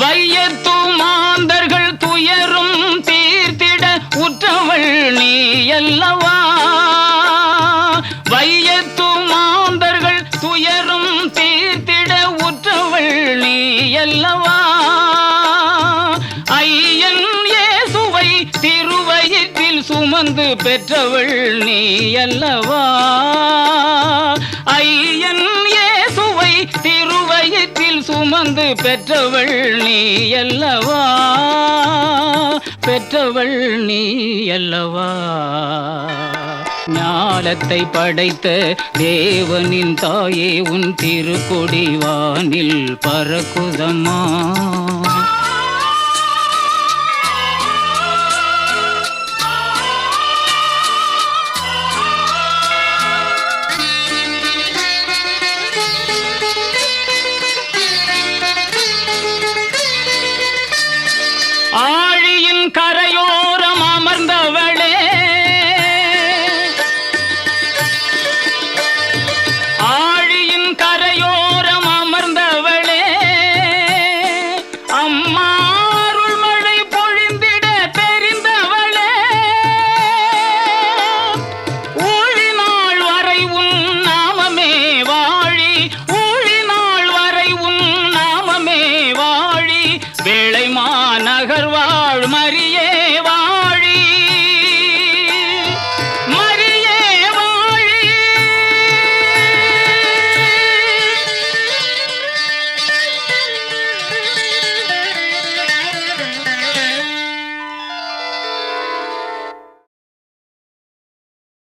வையத்து மாந்தர்கள் துயரும் தீர்த்திட உற்றவள் நீ அல்லவா வையத்து மாந்தர்கள் துயரும் தீர்த்திட உற்றவள் நீ அல்லவா ஐயன் இயேசுவை திருவயிற்றில் சுமந்து பெற்றவள் நீ அல்லவா சுமந்து பெற்றவள் நீ அல்லவா? பெற்றவள் நீ அல்லவா? ஞாலத்தை படைத்த தேவனின் தாயே உன் திருக்கொடி வானில் பறக்குதம்மா. வேளை மாநகர் வாழ் மரியே வா.